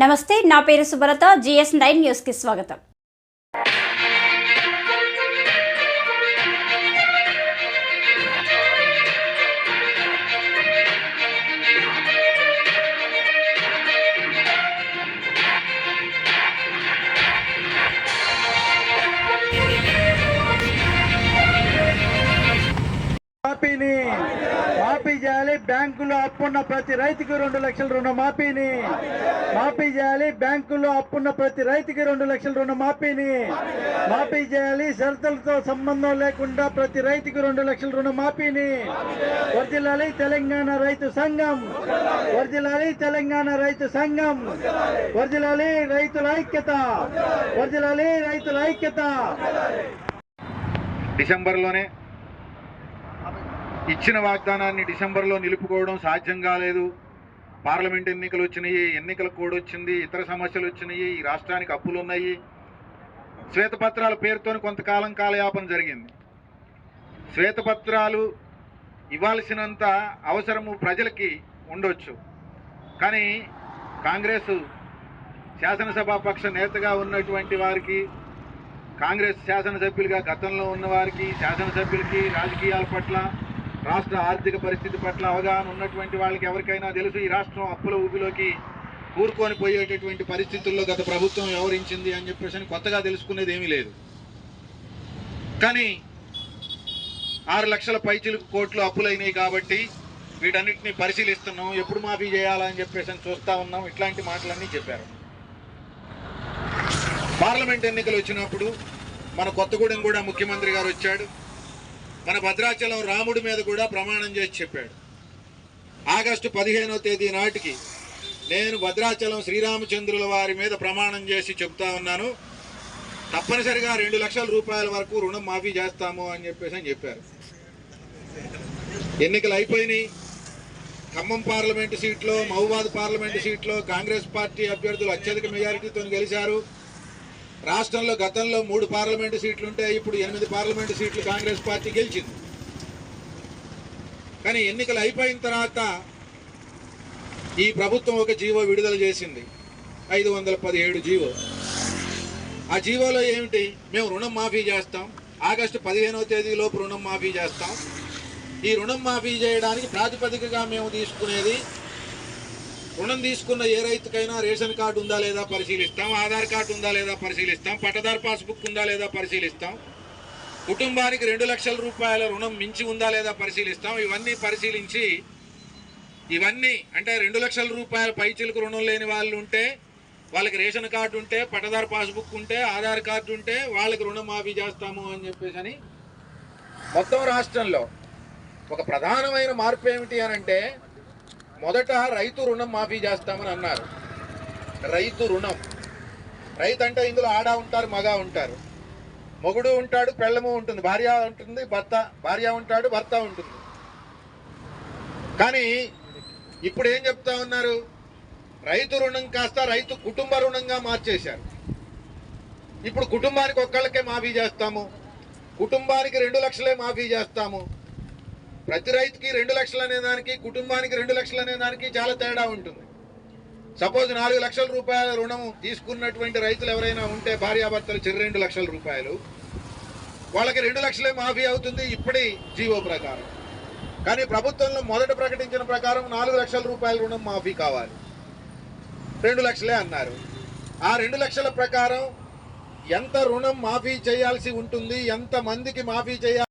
నమస్తే నా పేరు సుబ్రత జిఎస్ నైన్ న్యూస్కి స్వాగతం. మాఫీని మాఫీ చేయాలి. బ్యాంకులో అప్పున్న ప్రతి రైతుకి రెండు లక్షల రుణ మాఫీని. మాఫీ చేయాలి. బ్యాంకులో అప్పున్న ప్రతి రైతుకి రెండు లక్షల రుణ మాఫీని. మాఫీ చేయాలి. షరతులతో సంబంధం లేకుండా ప్రతి రైతుకి రెండు లక్షల రుణ మాఫీని. వర్జిల్లాలి తెలంగాణ రైతు సంఘం. వర్జిల్లాలి తెలంగాణ రైతు సంఘం. వర్జిల్లాలి రైతుల ఐక్యత. వర్జిల్లాలి రైతుల ఐక్యత. డిసెంబర్లోనే ఇచ్చిన వాగ్దానాన్ని డిసెంబర్లో నిలుపుకోవడం సాధ్యం కాలేదు. పార్లమెంట్ ఎన్నికలు వచ్చినాయి ఎన్నికల కోడ్ వచ్చింది ఇతర సమస్యలు వచ్చినాయి ఈ రాష్ట్రానికి అప్పులు ఉన్నాయి శ్వేతపత్రాల పేరుతో కొంతకాలం కాలయాపన జరిగింది. శ్వేతపత్రాలు ఇవ్వాల్సినంత అవసరము ప్రజలకి ఉండొచ్చు. కానీ కాంగ్రెస్ శాసనసభాపక్ష నేతగా ఉన్నటువంటి వారికి కాంగ్రెస్ శాసనసభ్యులుగా గతంలో ఉన్న వారికి శాసనసభ్యులకి రాజకీయాల పట్ల రాష్ట్ర ఆర్థిక పరిస్థితి పట్ల అవగాహన ఉన్నటువంటి వాళ్ళకి ఎవరికైనా తెలుసు ఈ రాష్ట్రం అప్పుల ఊపిలోకి కూరుకొని పోయేటటువంటి పరిస్థితుల్లో గత ప్రభుత్వం వ్యవహరించింది అని చెప్పేసి అని కొత్తగా తెలుసుకునేది ఏమీ లేదు. కానీ ఆరు లక్షల పైచిలకు కోట్లు అప్పులైనాయి కాబట్టి వీటన్నిటిని పరిశీలిస్తున్నాం ఎప్పుడు మాఫీ చేయాలని చెప్పేసి అని చూస్తా ఉన్నాం. ఇట్లాంటి మాటలన్నీ చెప్పారు. పార్లమెంట్ ఎన్నికలు వచ్చినప్పుడు మన కొత్తగూడెం కూడా ముఖ్యమంత్రి గారు వచ్చాడు. మన భద్రాచలం రాముడి మీద కూడా ప్రమాణం చేసి చెప్పాడు. ఆగస్టు పదిహేనో తేదీ నాటికి నేను భద్రాచలం శ్రీరామచంద్రుల వారి మీద ప్రమాణం చేసి చెప్తా ఉన్నాను. తప్పనిసరిగా రెండు లక్షల రూపాయల వరకు రుణం మాఫీ చేస్తాము అని చెప్పేసి అని చెప్పారు. ఎన్నికలు అయిపోయినాయి. ఖమ్మం పార్లమెంటు సీట్లో మహబూబాద్ పార్లమెంటు సీట్లో కాంగ్రెస్ పార్టీ అభ్యర్థులు అత్యధిక మెజారిటీతో గెలిచారు. రాష్ట్రంలో గతంలో మూడు పార్లమెంటు సీట్లు ఉంటే ఇప్పుడు ఎనిమిది పార్లమెంటు సీట్లు కాంగ్రెస్ పార్టీ గెలిచింది. కానీ ఎన్నికలు అయిపోయిన తర్వాత ఈ ప్రభుత్వం ఒక జీవో విడుదల చేసింది. ఐదు వందల పదిహేడు జీవో. ఆ జీవోలో ఏమిటి? మేము రుణం మాఫీ చేస్తాం. ఆగస్టు పదిహేనవ తేదీలోపు రుణం మాఫీ చేస్తాం. ఈ రుణం మాఫీ చేయడానికి ప్రాతిపదికగా మేము తీసుకునేది రుణం తీసుకున్న ఏ రైతుకైనా రేషన్ కార్డు ఉందా లేదా పరిశీలిస్తాం ఆధార్ కార్డు ఉందా లేదా పరిశీలిస్తాం పట్టదారు పాస్బుక్ ఉందా లేదా పరిశీలిస్తాం కుటుంబానికి రెండు లక్షల రూపాయల రుణం మించి ఉందా లేదా పరిశీలిస్తాం. ఇవన్నీ పరిశీలించి ఇవన్నీ అంటే రెండు లక్షల రూపాయల పైచిలకు రుణం లేని వాళ్ళు ఉంటే వాళ్ళకి రేషన్ కార్డు ఉంటే పట్టదారు పాస్బుక్ ఉంటే ఆధార్ కార్డు ఉంటే వాళ్ళకి రుణం మాఫీ చేస్తాము అని చెప్పేసి అని మొత్తం రాష్ట్రంలో ఒక ప్రధానమైన మార్పు ఏమిటి అని అంటే మొదట రైతు రుణం మాఫీ చేస్తామని అన్నారు. రైతు రుణం. రైతు అంటే ఇందులో ఆడ ఉంటారు మగ ఉంటారు. మొగుడు ఉంటాడు పెళ్ళము ఉంటుంది. భార్య ఉంటుంది భర్త. భార్య ఉంటాడు భర్త ఉంటుంది. కానీ ఇప్పుడు ఏం చెప్తా ఉన్నారు? రైతు రుణం కాస్త రైతు కుటుంబ రుణంగా మార్చేశారు. ఇప్పుడు కుటుంబానికి ఒక్కళ్ళకే మాఫీ చేస్తాము. కుటుంబానికి రెండు లక్షలే మాఫీ చేస్తాము. ప్రతి రైతుకి రెండు లక్షలు అనే దానికి కుటుంబానికి రెండు లక్షలు అనే దానికి చాలా తేడా ఉంటుంది. సపోజ్ నాలుగు లక్షల రూపాయల రుణం తీసుకున్నటువంటి రైతులు ఎవరైనా ఉంటే భార్యాభర్తలు చెరు రెండు లక్షల రూపాయలు. వాళ్ళకి రెండు లక్షలే మాఫీ అవుతుంది ఇప్పటి జీవో ప్రకారం. కానీ ప్రభుత్వంలో మొదట ప్రకటించిన ప్రకారం నాలుగు లక్షల రూపాయల రుణం మాఫీ కావాలి. రెండు లక్షలే అన్నారు. ఆ రెండు లక్షల ప్రకారం ఎంత రుణం మాఫీ చేయాల్సి ఉంటుంది ఎంత మందికి మాఫీ చేయాలి